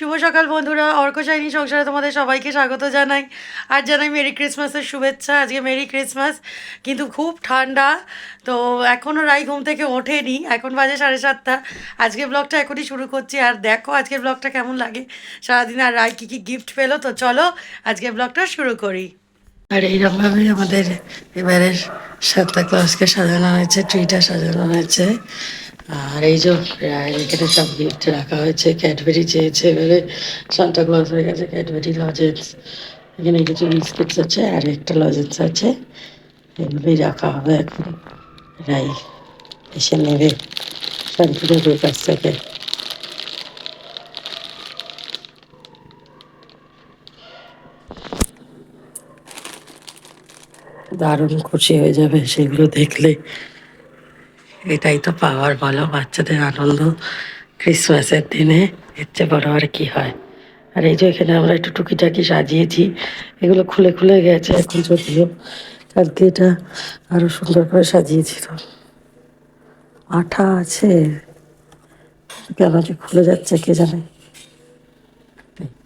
শুভ সকাল বন্ধুরা অর্কশাইনী সংসারে তোমাদের সবাইকে স্বাগত জানাই। আর জানাই মেরি ক্রিসমাসের শুভেচ্ছা, আজকে মেরি ক্রিসমাস কিন্তু খুব ঠান্ডা, তো এখনও রাই ঘুম থেকে ওঠেনি, এখন বাজে সাড়ে সাতটা। আজকে ব্লগটা এখনই শুরু করছি, আর দেখো আজকের ব্লগটা কেমন লাগে। সারাদিন আর রাই কী কী গিফট পেল, তো চলো আজকে ব্লগটা শুরু করি। আর এইরকমভাবে আমাদের এবারের সাতটা ক্লাসকে সাজানো হয়েছে ট্রিটা সাজানো হয়েছে। আর এই যে এখানে সব গিফট রাখা হয়েছে ক্যাডবেরি চেয়েছে এবারে। সান্তা ক্লজ হয়ে গেছে ক্যাডবেরি লজেন্স এখানে কিছু বিস্কিটস আছে, আর একটা লজেন্স আছে। এগুলোই রাখা হবে এখন। রাই, এসে নেবে। শান্তিদেবের কাছ থেকে। দারুণ খুশি হয়ে যাবে সেগুলো দেখলে। এটাই তো পাওয়ার বলো, বাচ্চাদের আনন্দ ক্রিসমাসের দিনে, এর চেয়ে বড় আর কি হয়। আর এই যে এখানে আমরা একটু টুকিটাকি সাজিয়েছি, এগুলো খুলে খুলে গেছে এখন যদিও। কালকে এটা আরও সুন্দর করে সাজিয়েছিল। আঠা আছে। কেন যে খুলে যাচ্ছে, কে জানে?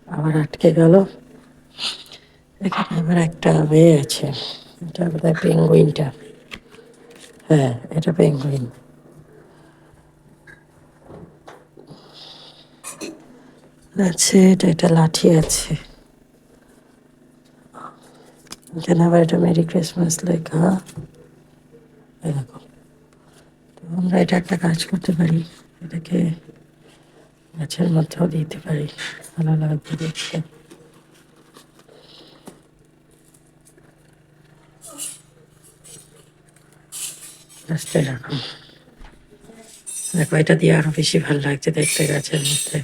আবার আটকে গেল। এখানে আবার একটা মেয়ে আছে, এটা বোধহয় পেঙ্গুইনটা হ্যাঁ এটা পেঙ্গুইন আছে, এটা একটা লাঠি আছে। এখানে আবার এটা মেরি ক্রিসমাস লেখা এরকম তো আমরা এটা একটা কাজ করতে পারি। এটাকে গাছের মধ্যেও দিতে পারি। ভালো লাগবে দেখতে। জাস্ট এরকম দেখো, এটা দিয়ে আরও বেশি ভালো লাগছে দেখতে গাছের মধ্যে।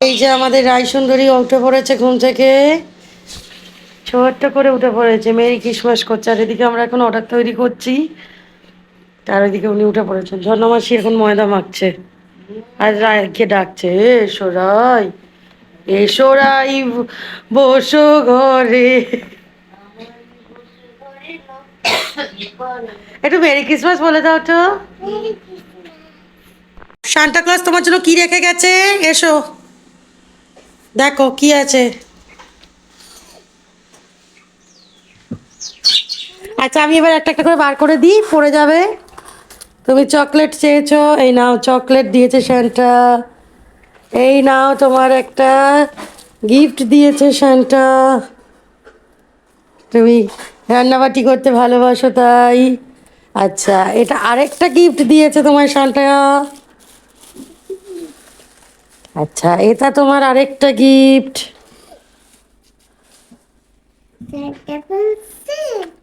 এই যে আমাদের রায় সুন্দরী উঠে পড়েছে ঘুম থেকে। ছোট্ট করে উঠে পড়েছে। মেরি ক্রিসমাস করছে। আর এদিকে আমরা এখন অর্ডার তৈরি করছি। তার ওইদিকে উনি উঠে পড়েছেন। ঝর্ণমাসি এখন ময়দা মাখছে। আর রায়কে ডাকছে, এসো রাই এসো রাই বসো ঘরে। একটু মেরি ক্রিসমাস বলে দাও তো। সান্টা ক্লাস তোমার জন্য কি রেখে গেছে? এসো। দেখো, কি আছে? আচ্ছা আমি এবার একটা একটা করে বার করে দিই, পড়ে যাবে। তুমি চকলেট চেয়েছো, এই নাও, চকলেট দিয়েছে স্যান্টা এই নাও, তোমার একটা গিফট দিয়েছে স্যান্টা তুমি রান্নাবাটি করতে ভালোবাসো তাই। আচ্ছা এটা আরেকটা গিফট দিয়েছে তোমার সান্টা আচ্ছা এটা তোমার আরেকটা গিফট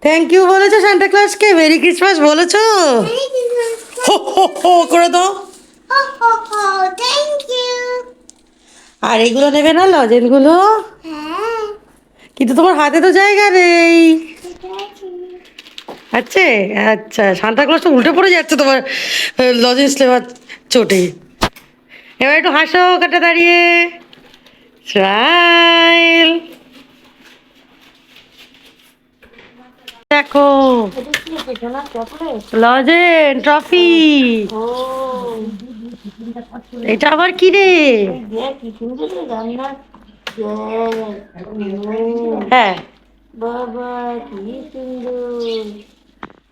থ্যাংক ইউ বলেছ সান্টা ক্লাসকে মেরি ক্রিসমাস বলেছ? করে দাও। আর এইগুলো নেবে না লজেনগুলো কিন্তু তোমার হাতে তো জায়গা নেই। আছে? আচ্ছা সান্তা ক্লাস তো উল্টে পড়ে যাচ্ছে তোমার লজেন্স লেবার চোটে। এবার একটু হাসো কাটা দাঁড়িয়ে। স্মাইল দেখো লজেন ট্রফি এটা আবার কি রে? হ্যাঁ। বাবা, কি সুন্দর।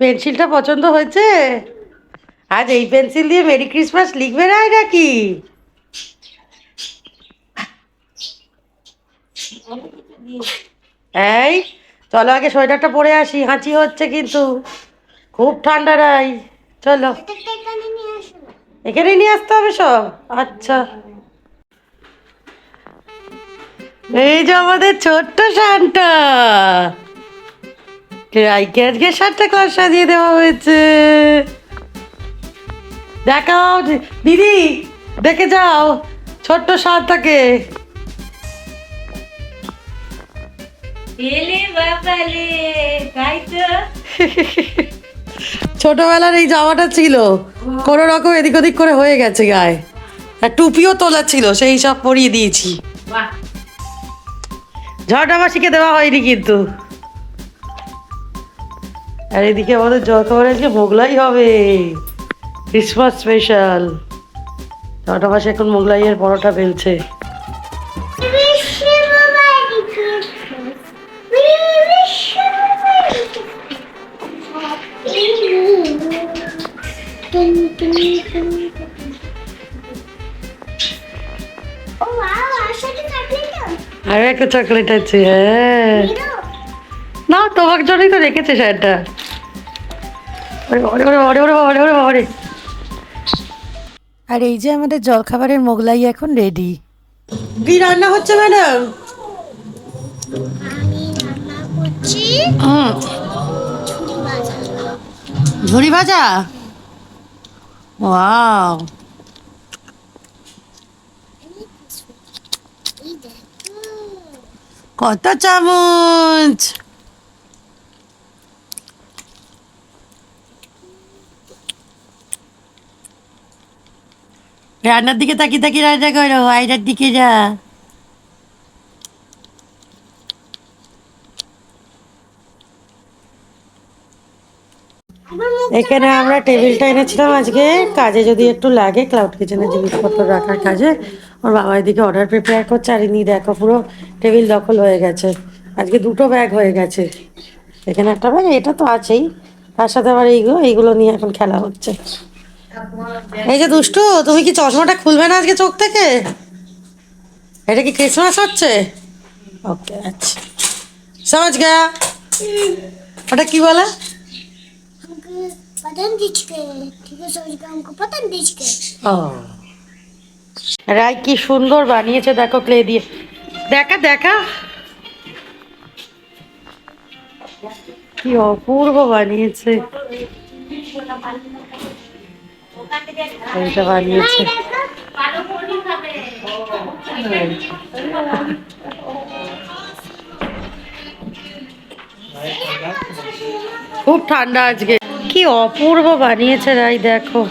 পেন্সিলটা পছন্দ হয়েছে? আজ এই পেন্সিল দিয়ে মেরি ক্রিসমাস লিখবে না নাকি এই চলো আগে সোয়েটারটা পরে আসি হাঁচি হচ্ছে কিন্তু। খুব ঠান্ডা রাই চলো। এখানেই নিয়ে আসতে হবে সব? আচ্ছা। এই যে আমাদের ছোট্ট শানটা। রাইকে আজকে সাতটা ক্লাস সাজিয়ে দেওয়া হয়েছে। দেখাও দিদি দেখে যাও ছোট্ট সাতটাকে ছোটবেলার এই জামাটা ছিল কোনো রকম এদিক ওদিক করে হয়ে গেছে গায়ে। আর টুপিও তোলা ছিল সেই সব পরিয়ে দিয়েছি। বাহ ঝড়াবাসীকে দেওয়া হয়নি কিন্তু। আর এদিকে আমাদের জলখাবার আজকে মোগলাই হবে। ক্রিসমাস স্পেশাল ঝড়াবাসী এখন মোগলাইয়ের পরোটা বেলছে। আর একটা চকলেট আছে হ্যাঁ। না তোমার জন্যই তো রেখেছে স্যারটা ওরে ওরে ওরে ওরে ওরে ওরে ওরে আর এই যে আমাদের জলখাবারের মোগলাই এখন রেডি কি রান্না হচ্ছে ম্যাডাম ঝুড়ি ভাজা। ওয়াও। কত চামচ? রান্নার দিকে তাকি তাকি রান্না করো, আয়নার দিকে যা। এখানে আমরা টেবিলটা এনেছিলাম আজকে। কাজে যদি একটু লাগে ক্লাউড কিচেনের জিনিসপত্র রাখার কাজে। ওর বাবা এদিকে অর্ডার প্রিপেয়ার করছে আর ইনি দেখো পুরো টেবিল দখল হয়ে গেছে আজকে দুটো ব্যাগ হয়ে গেছে এখানে একটা ব্যাগ এটা তো আছেই তার সাথে আবার এইগুলো এইগুলো নিয়ে এখন খেলা হচ্ছে এই যে দুষ্টু তুমি কি চশমাটা খুলবে না আজকে চোখ থেকে এটা কি ক্রিসমাস হচ্ছে ওকে আচ্ছা সমাজ গয়া ওটা কি বলে पता नहीं के ठीक है सोच के हमको पता नहीं के রাই কি সুন্দর বানিয়েছে, দেখো ক্লে দিয়ে। দেখা দেখা। কি অপূর্ব বানিয়েছে। বানিয়েছে। খুব ঠান্ডা আজকে। কি অপূর্ব বানিয়েছে রাই দেখো।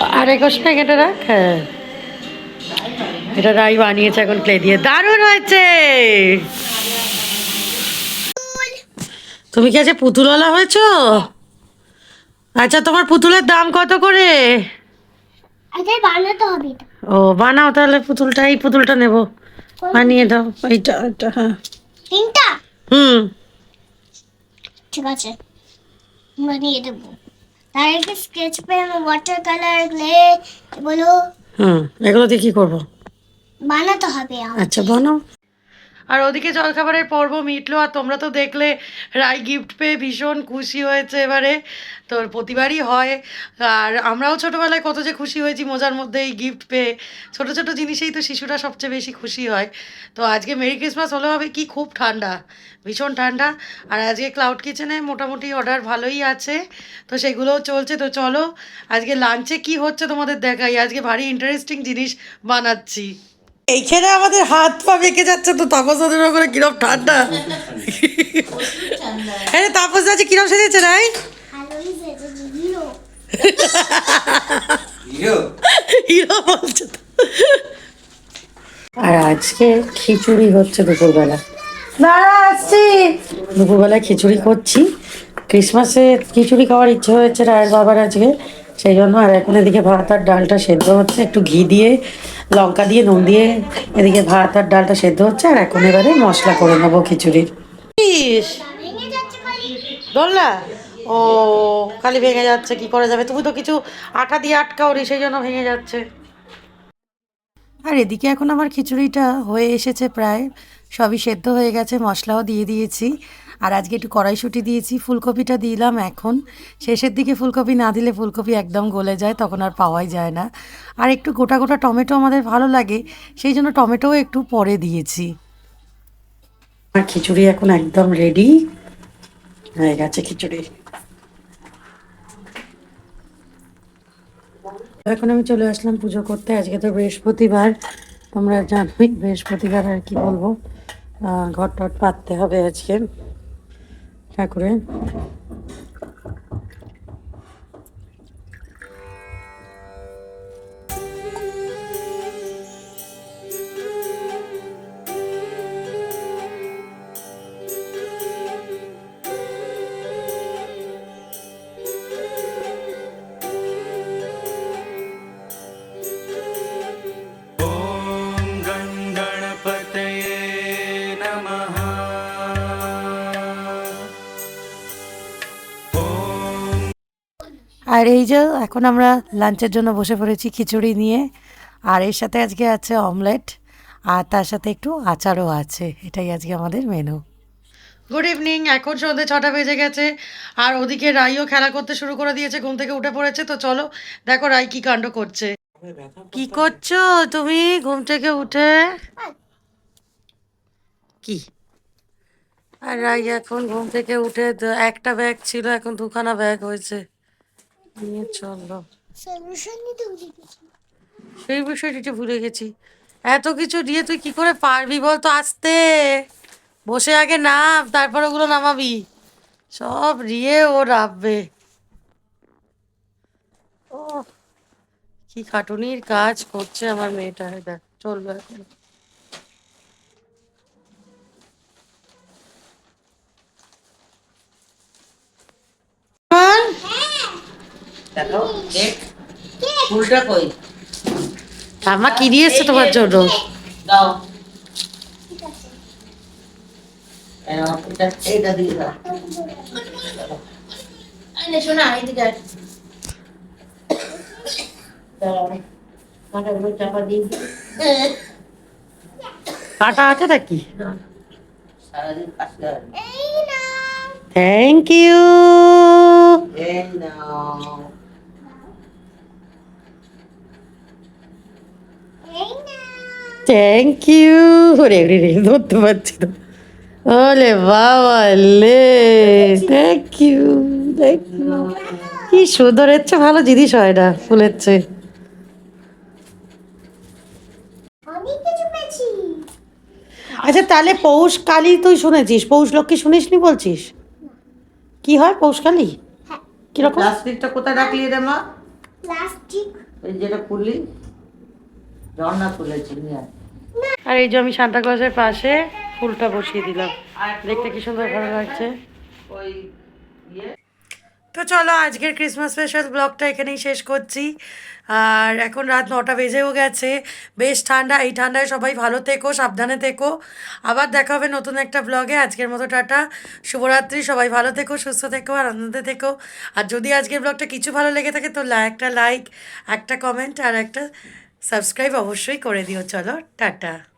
আর একুশ না এটা রাখ? হ্যাঁ। এটা রাই বানিয়েছে এখন ক্লে দিয়ে। দারুণ হয়েছে! তুমি কি আজকে পুতুলওয়ালা হয়েছো? আচ্ছা তোমার পুতুলের দাম কত করে? এটা। ও বানাও তাহলে পুতুলটা এই পুতুলটা নেব। বানিয়ে দাও এইটা এটা হ্যাঁ। তিনটা? হুম। ঠিক আছে। বানিয়ে দেবো। তার আগে স্কেচ পেন ওয়াটার কালার গ্লে বলো। হুম এগুলো দিয়ে কি করব? বানাতে হবে আচ্ছা বানাও। আর ওদিকে জলখাবারের পর্ব মিটলো, আর তোমরা তো দেখলে, রাই গিফট পেয়ে ভীষণ খুশি হয়েছে এবারে। তো প্রতিবারই হয়। আর আমরাও ছোটোবেলায় কত যে খুশি হয়েছি মজার মধ্যে এই গিফট পেয়ে। ছোটো ছোটো জিনিসেই তো শিশুরা সবচেয়ে বেশি খুশি হয়। তো আজকে মেরি ক্রিসমাস হলে হবে কি খুব ঠান্ডা, ভীষণ ঠান্ডা। আর আজকে ক্লাউড কিচেনে মোটামুটি অর্ডার ভালোই আছে। তো সেগুলোও চলছে। তো চলো, আজকে লাঞ্চে কি হচ্ছে তোমাদের দেখাই। আজকে ভারী ইন্টারেস্টিং জিনিস বানাচ্ছি। এইখানে আমাদের হাত পা বেঁকে যাচ্ছে তো তাপস ওদের ওপরে কিরম ঠান্ডা। হ্যাঁ তাপস আছে কিরম সেজেছে রাই ভালোই হিরো বলছে আর আজকে খিচুড়ি হচ্ছে দুপুরবেলা। দাঁড়া আসছি। দুপুরবেলা খিচুড়ি করছি। ক্রিসমাসে খিচুড়ি খাওয়ার ইচ্ছে হয়েছে রায়ের বাবার আজকে। সেই জন্য আর এখন এদিকে ভাত আর ডালটা সেদ্ধ হচ্ছে। একটু ঘি দিয়ে লঙ্কা দিয়ে, নুন দিয়ে এদিকে ভাত আর ডালটা সেদ্ধ হচ্ছে, আর এখন এবারে মশলা করে নেব খিচুড়ির। ধরলা ও খালি ভেঙে যাচ্ছে, কি করা যাবে? তুমি তো কিছু আঠা দিয়ে আটকাও রে সেই জন্য ভেঙে যাচ্ছে। আর এদিকে এখন আমার খিচুড়িটা হয়ে এসেছে প্রায়। সবই সেদ্ধ হয়ে গেছে, মশলাও দিয়ে দিয়েছি। আর আজকে একটু কড়াইশুঁটি দিয়েছি, ফুলকপিটা দিলাম এখন। শেষের দিকে ফুলকপি না দিলে ফুলকপি একদম গলে যায়, তখন আর পাওয়াই যায় না। আর একটু গোটা গোটা টমেটো আমাদের ভালো লাগে, সেই জন্য টমেটোও একটু পরে দিয়েছি। আর খিচুড়ি এখন একদম রেডি হয়ে গেছে খিচুড়ি। এখন আমি চলে আসলাম পুজো করতে। আজকে তো বৃহস্পতিবার। তোমরা জানোই বৃহস্পতিবার আর কি বলব। ঘর টট পাততে হবে আজকে। ঠাকুরের। আর এই যে এখন আমরা লাঞ্চের জন্য বসে পড়েছি খিচুড়ি নিয়ে। আর এর সাথে আজকে আছে অমলেট আর তার সাথে একটু আচারও আছে। এটাই আজকে আমাদের মেনু। গুড ইভিনিং এখন সন্ধ্যে ছটা বেজে গেছে আর ওদিকে রাইও খেলা করতে শুরু করে দিয়েছে ঘুম থেকে উঠে পড়েছে তো চলো দেখো রাই কি কাণ্ড করছে। কি করছ? তুমি ঘুম থেকে উঠে? কি? আর রাই এখন ঘুম থেকে উঠে একটা ব্যাগ ছিল এখন দুখানা ব্যাগ হয়েছে। নিয়ে গেছি। সেই বিষয়টিতে ভুলে গেছি। এত কিছু দিয়ে তুই কি করে পারবি বল তো আসতে? বসে আগে নাম তারপর ওগুলো নামাবি। সব রিয়ে ও রাখবে ও কি খাটুনির কাজ করছে আমার মেয়েটা। দেখ চলবে এখন দেখো দেখ ফুলটা কই? আমা কি দিয়ে এসছে তোমার জন্য? দাও। এইটা দিয়ে দাও। শোনা কাটা আছে নাকি? থ্যাংক ইউ এই নাও এই না থ্যাংক ইউ রে রে রে ধরতে পারছি না। ওলে বাবা লে। থ্যাংক ইউ থ্যাংক ইউ কি সুন্দর হচ্ছে ভালো জিনিস হয় না ফুলের চেয়ে। আচ্ছা তাহলে পৌষ কালী তুই শুনেছিস? পৌষ লক্ষ্মী শুনিসনি বলছিস? কি হয় পৌষ কালী? হ্যাঁ। কীরকম? প্লাস্টিকটা কোথায় রাখলি রে মা? প্লাস্টিক। এই যেটা খুললি ঝর্ণা খুলেছি নিয়ে আয়। আর এই যে আমি সান্তা ক্লজের পাশে ফুলটা বসিয়ে দিলাম। দেখতে কি সুন্দর ভালো লাগছে। তো চলো আজকের ক্রিসমাস স্পেশাল ব্লগটা এখানেই শেষ করছি। আর এখন রাত নটা বেজেও গেছে। বেশ ঠান্ডা, এই ঠান্ডায় সবাই ভালো থেকো, সাবধানে থেকো। আবার দেখা হবে নতুন একটা ব্লগে আজকের মতো টাটা। শুভরাত্রি। সবাই ভালো থেকো, সুস্থ থেকো, আর আনন্দে থেকো। আর যদি আজকের ব্লগটা কিছু ভালো লেগে থাকে, তো একটা লাইক একটা কমেন্ট আর একটা সাবস্ক্রাইব অবশ্যই করে দিও চলো টাটা।